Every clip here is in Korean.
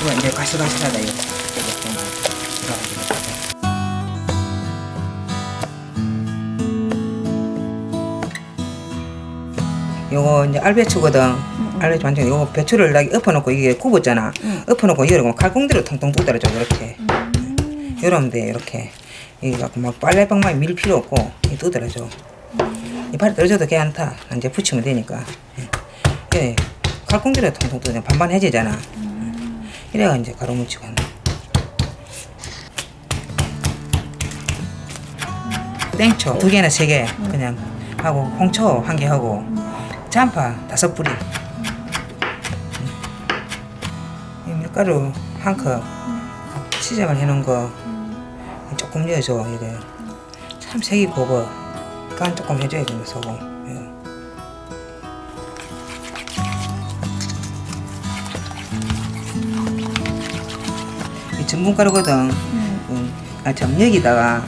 이거 이제 가시가시하다 이거. 들어가지고. 요거 이제 알배추거든. 알배추 완전 요거 배추를 딱 엎어놓고 이게 굽었잖아. 엎어놓고 이러고 칼공대로 통통 붓더라죠 이렇게. 이러면 돼 이렇게. 이거 막 빨래방망이 밀 필요 없고 이 두드려줘. 이파리 떨어져도 괜찮다. 이제 붙이면 되니까. 예. 예. 칼공대로 통통 두드려 반반 해지잖아. 이래가 이제 가루 묻히고 한다. 땡초 두 개나 세 개 그냥 하고 홍초 한 개 하고 잠파 다섯 뿌리. 이 밀가루 한컵 시작을 해놓은 거 조금 넣어줘 이게. 참 색이 고버 간 조금 해줘야 된다 소금 전분가루거든 음, 아, 참 여기다가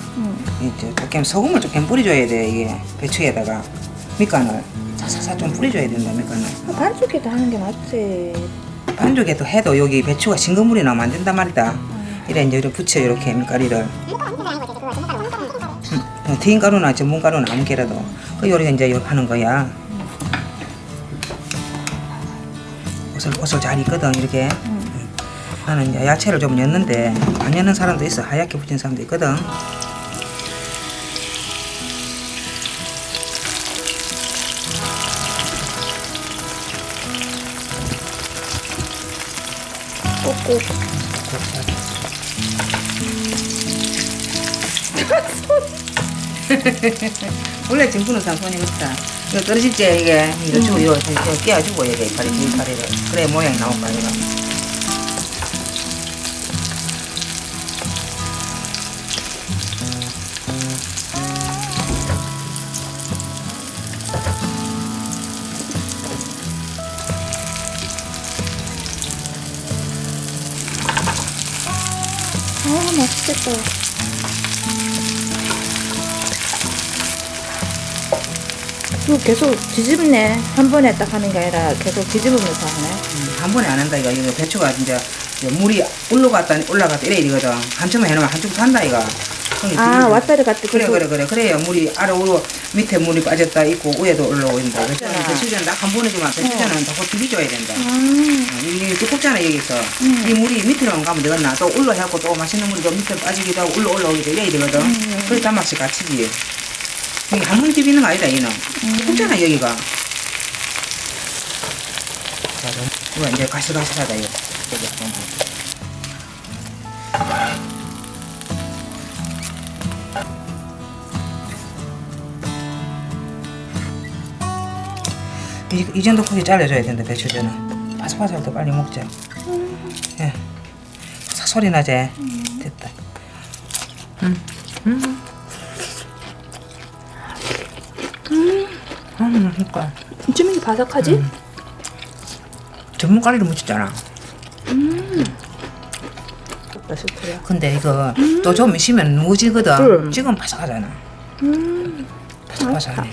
이제 조금 소금을 조금 뿌려줘야 돼 이게 배추에다가. 밑간을 사사사 좀 뿌려줘야 된다 밑간을 아, 반죽에도 하는 게 낫지. 반죽에도 해도 여기 배추가 싱거물이 나면 안 된단 말이다. 이래 이제 이렇게 붙여 이렇게 밀가루를. 음, 어, 튀긴 가루나 전분 가루나 아무 게라도 그 요리가 이제 이렇게 하는 거야. 옷을 옷을 잘 입거든 이렇게. 음. 나는 야채를 좀 넣는데 안 넣는 사람도 있어 하얗게 붙인 사람도 있거든. 원래 전부는 상관이 없다. 이거 떨어질 때 이게 이거 주고 이거 이거 끼워주고 이게 이파리 이파리를 그래 모양이 나올 거야 이거. 아, 맛있겠다. 이거 계속 뒤집네. 한 번에 딱 하는 게 아니라 계속 뒤집으면서 하네. 음, 한 번에 안 한다 이거 이거 배추가 이제 물이 올라갔다 올라갔다 이래 이거든. 한쪽만 해놓으면 한쪽 산다 이거. 아, 왔다리 갔다 그래. 그래 그래. 그래야 물이 아래 올라 밑에 물이 빠졌다. 있고 위에도 있는다. 그렇잖아. 배추전 딱한 번에 주면 배추전은 자꾸 비벼줘야 된다. 음. 이게 두껍잖아 여기서. 이 물이 밑으로 가면 되겠나? 또 올라 해갖고 또 맛있는 물이 또 밑에 빠지기도 하고 올라 올라오기도 이래야 되거든. 그래 단맛이 같이지. 이게 한 번에 비비는 거 아니다 얘는. 두껍잖아 여기가. 자 이거 이제 가시가시하다 이거 이, 이 정도 크게 잘라줘야 된다 배추전은 바삭바삭할 때 빨리 먹자. 예. 사 소리 나지? 됐다. 음. 음. 음, 그러니까 좀 이게 바삭하지? 전문가리를 묻혔잖아 맛있더라. 근데 이거 또 좀 있으면 무지거든 음. 지금 바삭하잖아 음. 바삭바삭하네